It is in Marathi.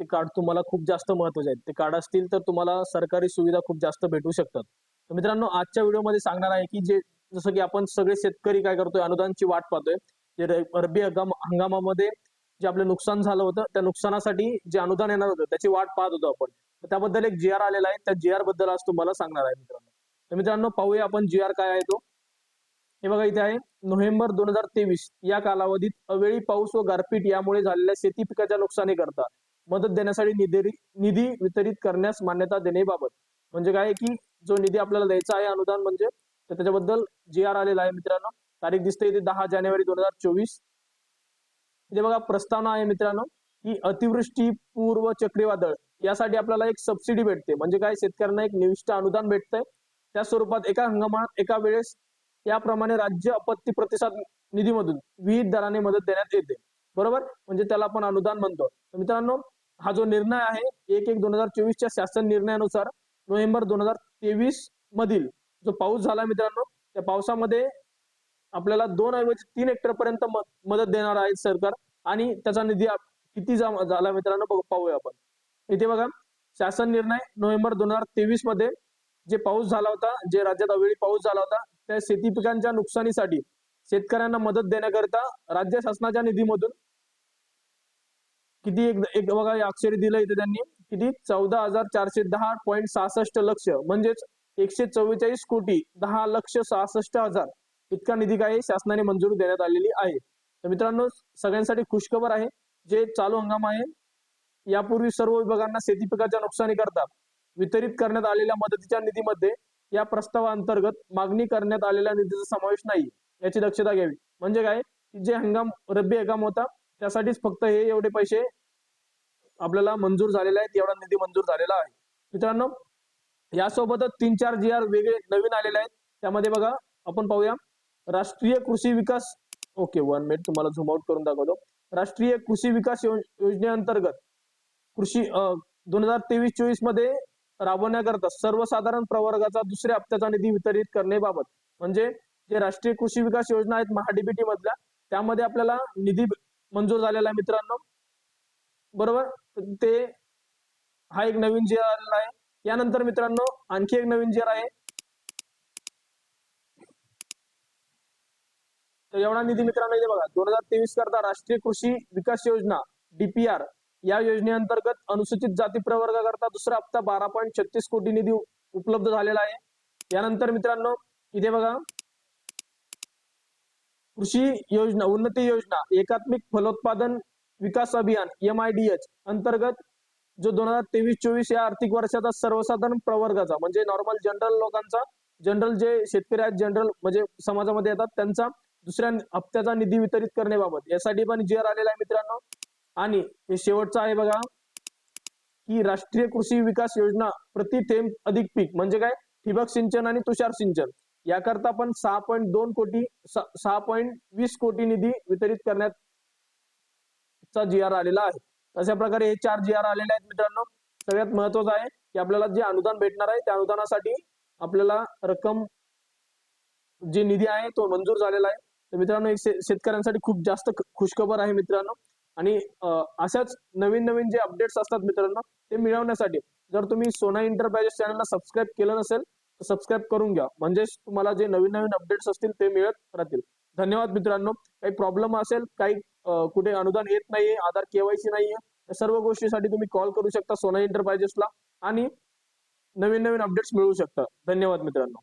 ते कार्ड तुम्हाला खूप जास्त महत्त्वाचे आहेत. ते कार्ड असतील तर तुम्हाला सरकारी सुविधा खूप जास्त भेटू शकतात. तर मित्रांनो आजच्या व्हिडिओमध्ये सांगणार आहे की जे जसं की आपण सगळे शेतकरी काय करतोय अनुदानची वाट पाहतोय. जे रब्बी हंगामामध्ये जे आपलं नुकसान झालं होतं त्या नुकसानासाठी जे अनुदान येणार होतं त्याची वाट पाहत होतो आपण. त्याबद्दल एक जी आर आलेला आहे. त्या जी आरबद्दल आज तुम्हाला सांगणार आहे मित्रांनो. तर मित्रांनो पाहूया आपण जी आर काय आहे तो. हे बघा इथे आहे. नोव्हेंबर दोन हजार तेवीस या कालावधीत अवेळी पाऊस व गारपीट यामुळे झालेल्या शेती पिकाच्या नुकसानी करता. मदत देण्यासाठी निधी निधी वितरित करण्यास मान्यता देण्याबाबत. म्हणजे काय की जो निधी आपल्याला द्यायचा आहे अनुदान म्हणजे तर त्याच्याबद्दल जी आर आलेला आहे मित्रांनो. तारीख दिसते इथे दहा जानेवारी दोन हजार चोवीस. इथे बघा प्रस्तावना आहे मित्रांनो की अतिवृष्टी पूर्व चक्रीवादळ यासाठी आपल्याला एक सबसिडी भेटते. म्हणजे काय शेतकऱ्यांना एक निविष्ट अनुदान भेटतंय. त्या स्वरूपात एका हंगामात एका वेळेस याप्रमाणे राज्य आपत्ती प्रतिसाद निधीमधून विविध दराने मदत देण्यात येते. बरोबर? म्हणजे त्याला आपण अनुदान म्हणतो. तर मित्रांनो हा जो निर्णय आहे एक एक दोन हजार चोवीसच्या शासन निर्णयानुसार नोव्हेंबर दोन हजार तेवीस मधील जो पाऊस झाला मित्रांनो त्या पावसामध्ये आपल्याला दोन ऐवजी तीन हेक्टर पर्यंत मदत देणार आहे सरकार आणि त्याचा निधी किती झाला मित्रांनो पाहूया आपण. इथे बघा शासन निर्णय नोव्हेंबर दोन हजार तेवीसमध्ये जे पाऊस झाला होता जे राज्यात अवेळी पाऊस झाला होता त्या शेती पिकांच्या नुकसानीसाठी शेतकऱ्यांना मदत देण्याकरिता राज्य शासनाच्या निधीमधून किती एक एक बघा अक्षरी दिलं इथे त्यांनी किती? चौदा हजार चारशे दहा पॉईंट सहासष्ट लक्ष म्हणजेच एकशे चव्वेचाळीस कोटी दहा लक्ष सहासष्ट हजार इतका निधी काय शासनाने मंजुरी देण्यात आलेली आहे. तर मित्रांनो सगळ्यांसाठी खुशखबर आहे. जे चालू हंगाम आहे यापूर्वी सर्व विभागांना शेती पिकाच्या नुकसानी करता वितरित करण्यात आलेल्या मदतीच्या निधीमध्ये या प्रस्तावाअंतर्गत मागणी करण्यात आलेल्या निधीचा समावेश नाही. याची दक्षता घ्यावी. म्हणजे काय? जे हंगाम रब्बी हंगाम होता त्यासाठीच फक्त हे एवढे पैसे आपल्याला मंजूर झालेले आहेत एवढा निधी मंजूर झालेला आहे. मित्रांनो यासोबतच तीन चार जी आर वेगळे नवीन आलेले आहेत. त्यामध्ये बघा आपण पाहूया. Rashtriya Krishi Vikas okay one minute तुम्हाला झूम आउट करून दाखवतो. राष्ट्रीय कृषी विकास योजनेअंतर्गत कृषी दोन हजार तेवीस चोवीसमध्ये राबवण्याकरता सर्वसाधारण प्रवर्गाचा दुसऱ्या हप्त्याचा निधी वितरित करण्याबाबत. म्हणजे जे राष्ट्रीय कृषी विकास योजना आहेत महाडीबीटी मधल्या त्यामध्ये आपल्याला निधी मंजूर झालेला आहे मित्रांनो. बरोबर? ते हा एक नवीन जी आलेला आहे. यानंतर मित्रांनो आणखी एक नवीन जी आहे. तर एवढा निधी मित्रांनो इथे बघा. दोन हजार तेवीस करता राष्ट्रीय कृषी विकास योजना डीपीआर या योजनेअंतर्गत अनुसूचित जाती प्रवर्गाकरता दुसरा हप्ता बारा पॉईंट छत्तीस कोटी निधी उपलब्ध झालेला आहे. यानंतर मित्रांनो इथे बघा. कृषी योजना उन्नती योजना एकात्मिक फलोत्पादन विकास अभियान एम आय डी एच अंतर्गत जो दोन हजार तेवीस चोवीस या आर्थिक वर्षाचा सर्वसाधारण प्रवर्गाचा म्हणजे नॉर्मल जनरल लोकांचा जनरल जे शेतकरी आहेत जनरल म्हणजे समाजामध्ये येतात त्यांचा दुसऱ्या हप्त्याचा निधी वितरित करण्याबाबत. यासाठी पण जी आर आलेला आहे मित्रांनो आणि हे शेवटचं आहे बघा की राष्ट्रीय कृषी विकास योजना प्रति थेंब अधिक पीक म्हणजे काय? ठिबक सिंचन आणि तुषार सिंचन. याकरता पण सहा पॉईंट दोन कोटी सहा पॉईंट वीस कोटी निधी वितरित करण्याचा जी आर आलेला आहे. अशा प्रकारे हे चार जी आर आलेले आहेत मित्रांनो. सगळ्यात महत्वाचं आहे की आपल्याला जे अनुदान भेटणार आहे त्या अनुदानासाठी आपल्याला रक्कम जे निधी आहे तो मंजूर झालेला आहे. तर मित्रांनो एक शे- शेतकऱ्यांसाठी खूप जास्त खुशखबर आहे मित्रांनो. आणि अशाच नवीन नवीन जे अपडेट्स असतात मित्रांनो ते मिळवण्यासाठी जर तुम्ही सोना इंटरप्राइजेस चॅनलला सबस्क्राईब केलं नसेल सबस्क्राईब करून घ्या. म्हणजेच तुम्हाला जे नवीन नवीन अपडेट्स असतील ते मिळत राहतील. धन्यवाद मित्रांनो. काही प्रॉब्लेम असेल काही कुठे अनुदान येत नाहीये आधार केवायसी नाहीये या सर्व गोष्टीसाठी तुम्ही कॉल करू शकता सोना एंटरप्राइजेसला आणि नवीन नवीन अपडेट्स मिळवू शकता धन्यवाद मित्रांनो.